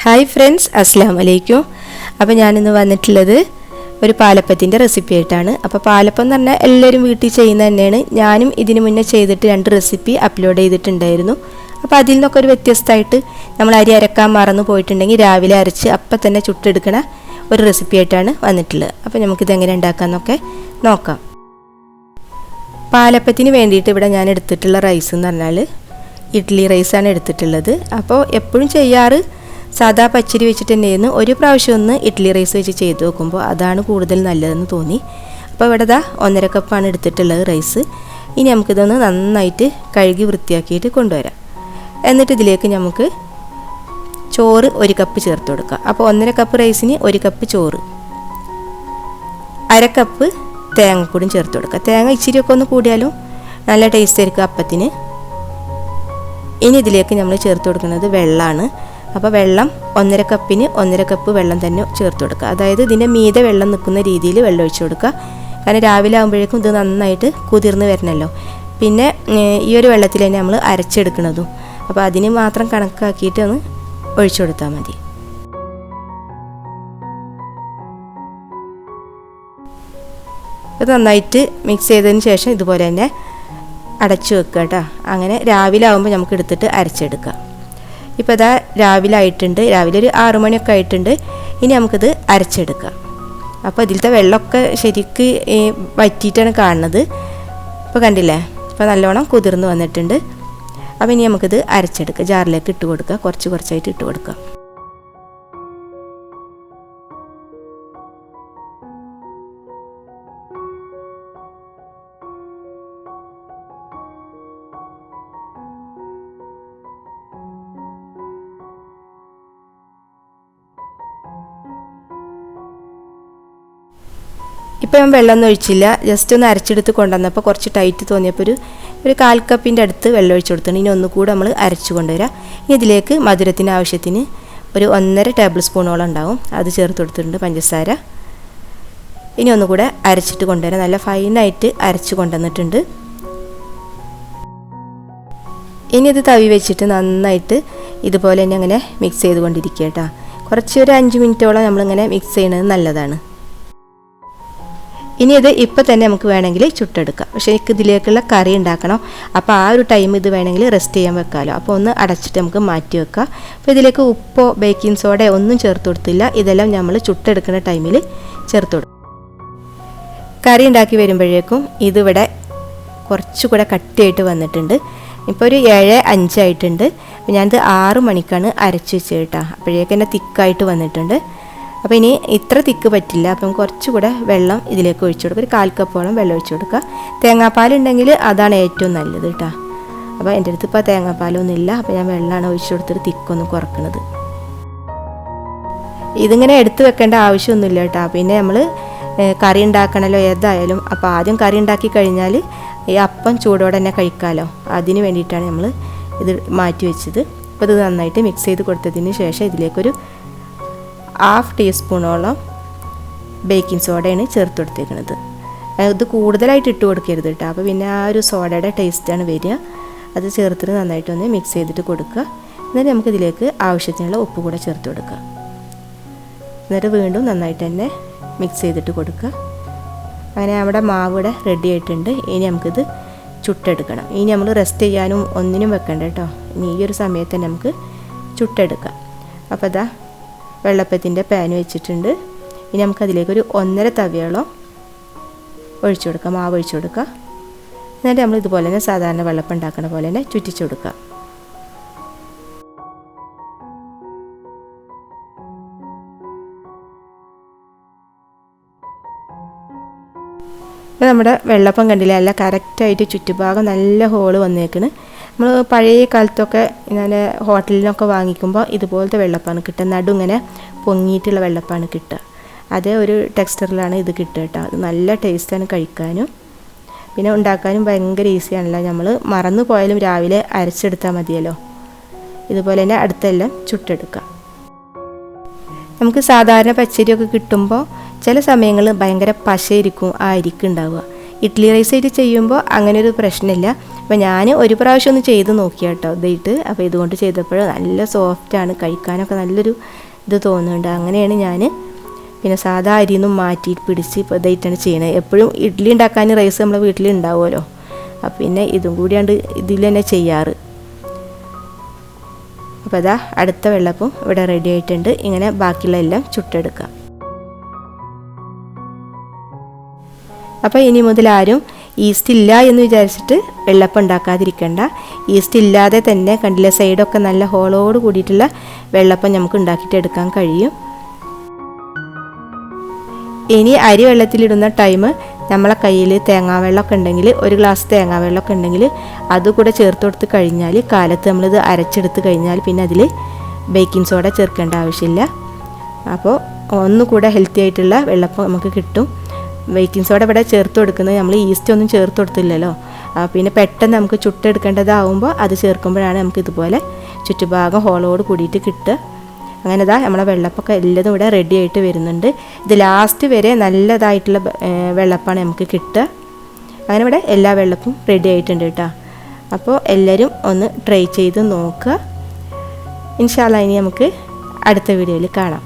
Hi friends അസ്സാം വലൈക്കും അപ്പോൾ ഞാനിന്ന് വന്നിട്ടുള്ളത് ഒരു പാലപ്പത്തിന്റെ റെസിപ്പി ആയിട്ടാണ്. അപ്പോൾ പാലപ്പം എന്ന് പറഞ്ഞാൽ എല്ലാവരും വീട്ടിൽ ചെയ്യുന്ന തന്നെയാണ്. ഞാനും ഇതിനു മുന്നേ ചെയ്തിട്ട് രണ്ട് റെസിപ്പി അപ്ലോഡ് ചെയ്തിട്ടുണ്ടായിരുന്നു. അപ്പോൾ അതിൽ നിന്നൊക്കെ ഒരു വ്യത്യസ്തമായിട്ട് നമ്മൾ അരി അരക്കാൻ മറന്നു പോയിട്ടുണ്ടെങ്കിൽ രാവിലെ അരച്ച് അപ്പം തന്നെ ചുട്ടെടുക്കണ ഒരു റെസിപ്പി ആയിട്ടാണ് വന്നിട്ടുള്ളത്. അപ്പോൾ നമുക്കിത് എങ്ങനെ ഉണ്ടാക്കാമെന്നൊക്കെ നോക്കാം. പാലപ്പത്തിന് വേണ്ടിയിട്ട് ഇവിടെ ഞാൻ എടുത്തിട്ടുള്ള റൈസ് എന്ന് പറഞ്ഞാൽ ഇഡ്ഡലി റൈസാണ് എടുത്തിട്ടുള്ളത്. അപ്പോൾ എപ്പോഴും ചെയ്യാറ് സാദാ പച്ചരി വെച്ചിട്ട് തന്നെയായിരുന്നു ഒരു പ്രാവശ്യം ഒന്ന് ഇഡ്ഡലി റൈസ് വെച്ച് ചെയ്ത് നോക്കുമ്പോൾ അതാണ് കൂടുതൽ നല്ലതെന്ന് തോന്നി. അപ്പോൾ ഇവിടെ ദാ ഒന്നര കപ്പാണ് എടുത്തിട്ടുള്ളത് റൈസ്. ഇനി നമുക്കിതൊന്ന് നന്നായിട്ട് കഴുകി വൃത്തിയാക്കിയിട്ട് കൊണ്ടുവരാം. എന്നിട്ട് ഇതിലേക്ക് നമുക്ക് ചോറ് ഒരു കപ്പ് ചേർത്ത് കൊടുക്കാം. അപ്പോൾ ഒന്നര കപ്പ് റൈസിന് ഒരു കപ്പ് ചോറ്. അര കപ്പ് തേങ്ങക്കൂടും ചേർത്ത് കൊടുക്കുക തേങ്ങ ഇച്ചിരിയൊക്കെ ഒന്ന് കൂടിയാലും? നല്ല ടേസ്റ്റ് ആയിരിക്കും അപ്പത്തിന്. ഇനി ഇതിലേക്ക് നമ്മൾ ചേർത്ത് കൊടുക്കുന്നത് വെള്ളമാണ്. അപ്പോൾ വെള്ളം ഒന്നര കപ്പിന് ഒന്നര കപ്പ് വെള്ളം തന്നെ ചേർത്ത് കൊടുക്കുക. അതായത് ഇതിന്റെ മീതെ വെള്ളം നിൽക്കുന്ന രീതിയിൽ വെള്ളം ഒഴിച്ചു കൊടുക്കുക. കാരണം രാവിലെ ആകുമ്പോഴേക്കും ഇത് നന്നായിട്ട് കുതിർന്ന് വരണമല്ലോ പിന്നെ ഈ ഒരു വെള്ളത്തിൽ തന്നെ നമ്മൾ അരച്ചെടുക്കുന്നതും. അപ്പോൾ അതിന് മാത്രം കണക്കാക്കിയിട്ട് ഒന്ന് ഒഴിച്ചു കൊടുത്താൽ മതി. ഇത് നന്നായിട്ട് മിക്സ് ചെയ്തതിന് ശേഷം ഇതുപോലെ തന്നെ അടച്ചു വെക്കുക കേട്ടോ. അങ്ങനെ രാവിലെ ആകുമ്പോൾ നമുക്ക് എടുത്തിട്ട് അരച്ചെടുക്കാം. ഇപ്പോൾ അതാ രാവിലെ ആയിട്ടുണ്ട്. രാവിലെ ഒരു ആറു മണിയൊക്കെ ആയിട്ടുണ്ട്. ഇനി നമുക്കിത് അരച്ചെടുക്കാം. അപ്പോൾ ഇതിലത്തെ വെള്ളമൊക്കെ ശരിക്ക് വറ്റിയിട്ടാണ് കാണുന്നത്. ഇപ്പോൾ കണ്ടില്ലേ? ഇപ്പോൾ നല്ലോണം കുതിർന്ന് വന്നിട്ടുണ്ട്. അപ്പോൾ ഇനി നമുക്കിത് അരച്ചെടുക്കാം. ജാറിലേക്ക് ഇട്ട് കൊടുക്കുക കുറച്ച് കുറച്ചായിട്ട് ഇട്ട് കൊടുക്കാം. ഇപ്പോൾ ഞാൻ വെള്ളമൊന്നും ഒഴിച്ചില്ല. ജസ്റ്റ് ഒന്ന് അരച്ചെടുത്ത് കൊണ്ടുവന്നപ്പോൾ കുറച്ച് ടൈറ്റ് തോന്നിയപ്പോൾ ഒരു ഒരു കാൽ കപ്പിന്റെ അടുത്ത് വെള്ളം ഒഴിച്ചു കൊടുത്തിട്ടുണ്ട്. ഇനി ഒന്നുകൂടെ നമ്മൾ അരച്ചു കൊണ്ടുവരാം. ഇനി ഇതിലേക്ക് മധുരത്തിന് ആവശ്യത്തിന് ഒരു ഒന്നര ടേബിൾ സ്പൂണോളം ഉണ്ടാവും. അത് ചേർത്ത് കൊടുത്തിട്ടുണ്ട് പഞ്ചസാര. ഇനി ഒന്നുകൂടെ അരച്ചിട്ട് കൊണ്ടുവരാം. നല്ല ഫൈനായിട്ട് അരച്ച് കൊണ്ടുവന്നിട്ടുണ്ട്. ഇനി ഇത് തവി വെച്ചിട്ട് നന്നായിട്ട് ഇതുപോലെ തന്നെ അങ്ങനെ മിക്സ് ചെയ്തുകൊണ്ടിരിക്കുക കേട്ടോ. കുറച്ച് ഒരു അഞ്ച് മിനിറ്റോളം നമ്മളിങ്ങനെ മിക്സ് ചെയ്യുന്നത് നല്ലതാണ്. ഇനി ഇത് ഇപ്പം തന്നെ നമുക്ക് വേണമെങ്കിൽ ചുട്ടെടുക്കാം. പക്ഷേ എനിക്ക് ഇതിലേക്കുള്ള കറി ഉണ്ടാക്കണം. അപ്പോൾ ആ ഒരു ടൈം ഇത് വേണമെങ്കിൽ റെസ്റ്റ് ചെയ്യാൻ വെക്കാമല്ലോ അപ്പോൾ ഒന്ന് അടച്ചിട്ട് നമുക്ക് മാറ്റി വെക്കാം. അപ്പോൾ ഇതിലേക്ക് ഉപ്പോ ബേക്കിംഗ് സോഡയോ ഒന്നും ചേർത്ത് കൊടുത്തില്ല. ഇതെല്ലാം നമ്മൾ ചുട്ടെടുക്കുന്ന ടൈമിൽ ചേർത്ത് കൊടുക്കും. കറി ഉണ്ടാക്കി വരുമ്പോഴേക്കും ഇതിവിടെ കുറച്ചുകൂടെ കട്ടിയായിട്ട് വന്നിട്ടുണ്ട്. ഇപ്പോൾ ഒരു ഏഴ് അഞ്ചായിട്ടുണ്ട് ഞാനിത് ആറ് മണിക്കാണ് അരച്ച് വെച്ചത് കേട്ടോ. അപ്പോഴേക്കും തന്നെ തിക്കായിട്ട് വന്നിട്ടുണ്ട്. അപ്പോൾ ഇനി ഇത്ര തിക്ക് പറ്റില്ല. അപ്പം കുറച്ചുകൂടെ വെള്ളം ഇതിലേക്ക് ഒഴിച്ചു കൊടുക്കുക ഒരു കാൽ കപ്പോളം വെള്ളം ഒഴിച്ചു കൊടുക്കുക തേങ്ങാപ്പാൽ ഉണ്ടെങ്കിൽ അതാണ് ഏറ്റവും നല്ലത് കേട്ടോ അപ്പോൾ എന്റെ അടുത്ത് ഇപ്പോൾ തേങ്ങാപ്പാലൊന്നും ഇല്ല. അപ്പോൾ ഞാൻ വെള്ളമാണ് ഒഴിച്ചു കൊടുത്തിട്ട് തിക്കൊന്ന് കുറക്കണത്. ഇതിങ്ങനെ എടുത്തു വെക്കേണ്ട ആവശ്യമൊന്നുമില്ല കേട്ടോ പിന്നെ നമ്മൾ കറി ഉണ്ടാക്കണമല്ലോ ഏതായാലും. അപ്പോൾ ആദ്യം കറി ഉണ്ടാക്കി കഴിഞ്ഞാൽ ഈ അപ്പം ചൂടോടെ തന്നെ കഴിക്കാമല്ലോ അതിന് വേണ്ടിയിട്ടാണ് നമ്മൾ ഇത് മാറ്റി വെച്ചത്. അപ്പോൾ ഇത് നന്നായിട്ട് മിക്സ് ചെയ്ത് കൊടുത്തതിന് ശേഷം ഇതിലേക്കൊരു ഹാഫ് ടീസ്പൂണോളം ബേക്കിംഗ് സോഡയാണ് ചേർത്ത് കൊടുത്തേക്കുന്നത് ഇത് കൂടുതലായിട്ട് ഇട്ട് കൊടുക്കരുത് കേട്ടോ അപ്പോൾ പിന്നെ ആ ഒരു സോഡയുടെ ടേസ്റ്റാണ് വരിക. അത് ചേർത്തിട്ട് നന്നായിട്ടൊന്ന് മിക്സ് ചെയ്തിട്ട് കൊടുക്കുക. എന്നിട്ട് നമുക്ക് ഇതിലേക്ക് ആവശ്യത്തിനുള്ള ഉപ്പ് കൂടെ ചേർത്ത് കൊടുക്കുക. എന്നിട്ട് വീണ്ടും നന്നായിട്ട് തന്നെ മിക്സ് ചെയ്തിട്ട് കൊടുക്കുക. അങ്ങനെ നമ്മുടെ മാവ് ഇവിടെ റെഡി ആയിട്ടുണ്ട്. ഇനി നമുക്കിത് ചുട്ടെടുക്കണം. ഇനി നമ്മൾ റെസ്റ്റ് ചെയ്യാനും ഒന്നിനും വെക്കണ്ട കേട്ടോ ഇനി ഈ ഒരു സമയത്ത് തന്നെ നമുക്ക് ചുട്ടെടുക്കാം. അപ്പോൾ അതാ വെള്ളപ്പത്തിന്റെ പാൻ വെച്ചിട്ടുണ്ട്. ഇനി നമുക്കതിലേക്കൊരു ഒന്നര തവിയോളം ഒഴിച്ചു കൊടുക്കാം. മാവ് ഒഴിച്ചു കൊടുക്കുക. എന്നിട്ട് നമ്മൾ ഇതുപോലെ തന്നെ സാധാരണ വെള്ളപ്പം ഉണ്ടാക്കുന്ന പോലെ തന്നെ ചുറ്റിച്ചു കൊടുക്കുക. ഇപ്പോൾ നമ്മുടെ വെള്ളപ്പം കണ്ടില്ല? അല്ല കറക്റ്റായിട്ട് ചുറ്റുഭാഗം നല്ല ഹോൾ വന്നേക്കണ്. നമ്മൾ പഴയ കാലത്തൊക്കെ ഇങ്ങനെ ഹോട്ടലിനൊക്കെ വാങ്ങിക്കുമ്പോൾ ഇതുപോലത്തെ വെള്ളപ്പാണ് കിട്ടുക. നടു ഇങ്ങനെ പൊങ്ങിയിട്ടുള്ള വെള്ളപ്പാണ് കിട്ടുക. അതേ ഒരു ടെക്സ്ചറിലാണ് ഇത് കിട്ടുക കേട്ടോ. അത് നല്ല ടേസ്റ്റാണ് കഴിക്കാനും. പിന്നെ ഉണ്ടാക്കാനും ഭയങ്കര ഈസിയാണല്ലോ. നമ്മൾ മറന്നു പോയാലും രാവിലെ അരച്ചെടുത്താൽ മതിയല്ലോ. ഇതുപോലെ തന്നെ അടുത്തെല്ലാം ചുട്ടെടുക്കാം നമുക്ക് സാധാരണ പച്ചരിയൊക്കെ കിട്ടുമ്പോൾ ചില സമയങ്ങളിൽ ഭയങ്കര പശയിരിക്കും ആ അരിക്ക് ഉണ്ടാവുക. ഇഡ്ഡലി റൈസ് ആയിട്ട് ചെയ്യുമ്പോൾ അങ്ങനെ ഒരു പ്രശ്നമില്ല. അപ്പോൾ ഞാൻ ഒരു പ്രാവശ്യം ഒന്ന് ചെയ്ത് നോക്കി കേട്ടോ ഇതായിട്ട്. അപ്പോൾ ഇതുകൊണ്ട് ചെയ്തപ്പോൾ നല്ല സോഫ്റ്റാണ് കഴിക്കാനൊക്കെ നല്ലൊരു ഇത് തോന്നുന്നുണ്ട്. അങ്ങനെയാണ് ഞാൻ പിന്നെ സാധാ അരിയൊന്നും മാറ്റി പിടിച്ച് ഇപ്പോൾ ഇതായിട്ടാണ് ചെയ്യണത് എപ്പോഴും ഇഡ്ഡലി ഉണ്ടാക്കാൻ റൈസ് നമ്മളെ വീട്ടിൽ ഉണ്ടാവുമല്ലോ. അപ്പം പിന്നെ ഇതും കൂടിയാണ്ട് ഇതിൽ തന്നെ ചെയ്യാറ്. അപ്പോൾ അതാ അടുത്ത വെള്ളപ്പം ഇവിടെ റെഡി ആയിട്ടുണ്ട്. ഇങ്ങനെ ബാക്കിയുള്ള എല്ലാം ചുട്ടെടുക്കാം. അപ്പോൾ ഇനി മുതൽ ആരും ഈസ്റ്റ് ഇല്ല എന്ന് വിചാരിച്ചിട്ട് വെള്ളപ്പം ഉണ്ടാക്കാതിരിക്കണ്ട. ഈസ്റ്റ് ഇല്ലാതെ തന്നെ കണ്ടില്ല സൈഡൊക്കെ നല്ല ഹോളോട് കൂടിയിട്ടുള്ള വെള്ളപ്പം നമുക്ക് ഉണ്ടാക്കിയിട്ട് എടുക്കാൻ കഴിയും. ഇനി അരി വെള്ളത്തിലിടുന്ന ടൈം നമ്മളെ കയ്യിൽ തേങ്ങാവെള്ളമൊക്കെ ഉണ്ടെങ്കിൽ ഒരു ഗ്ലാസ് തേങ്ങാവെള്ളമൊക്കെ ഉണ്ടെങ്കിൽ അതുകൂടെ ചേർത്ത് കൊടുത്ത് കഴിഞ്ഞാൽ കാലത്ത് നമ്മളിത് അരച്ചെടുത്ത് കഴിഞ്ഞാൽ പിന്നെ അതിൽ ബേക്കിംഗ് സോഡ ചേർക്കേണ്ട ആവശ്യമില്ല. അപ്പോൾ ഒന്നുകൂടെ ഹെൽത്തി ആയിട്ടുള്ള വെള്ളപ്പം നമുക്ക് കിട്ടും. ബേക്കിംഗ് സോഡ ഇവിടെ ചേർത്ത് കൊടുക്കുന്നത് നമ്മൾ ഈസ്റ്റ് ഒന്നും ചേർത്ത് കൊടുത്തില്ലല്ലോ. പിന്നെ പെട്ടെന്ന് നമുക്ക് ചുട്ടെടുക്കേണ്ടതാവുമ്പോൾ അത് ചേർക്കുമ്പോഴാണ് നമുക്ക് ഇതുപോലെ ചുറ്റുഭാഗം ഹോളോട് കൂടിയിട്ട് കിട്ടുക. അങ്ങനെ ഇതാ നമ്മളെ വെള്ളപ്പൊക്കെ എല്ലതും ഇവിടെ റെഡി ആയിട്ട് വരുന്നുണ്ട്. ഇത് ലാസ്റ്റ് വരെ നല്ലതായിട്ടുള്ള വെള്ളപ്പാണ് നമുക്ക് കിട്ടുക. അങ്ങനെ ഇവിടെ എല്ലാ വെള്ളപ്പും റെഡി ആയിട്ടുണ്ട് കേട്ടോ. അപ്പോൾ എല്ലാവരും ഒന്ന് ട്രൈ ചെയ്ത് നോക്കുക. ഇൻഷാല്ല ഇനി നമുക്ക് അടുത്ത വീഡിയോയിൽ കാണാം.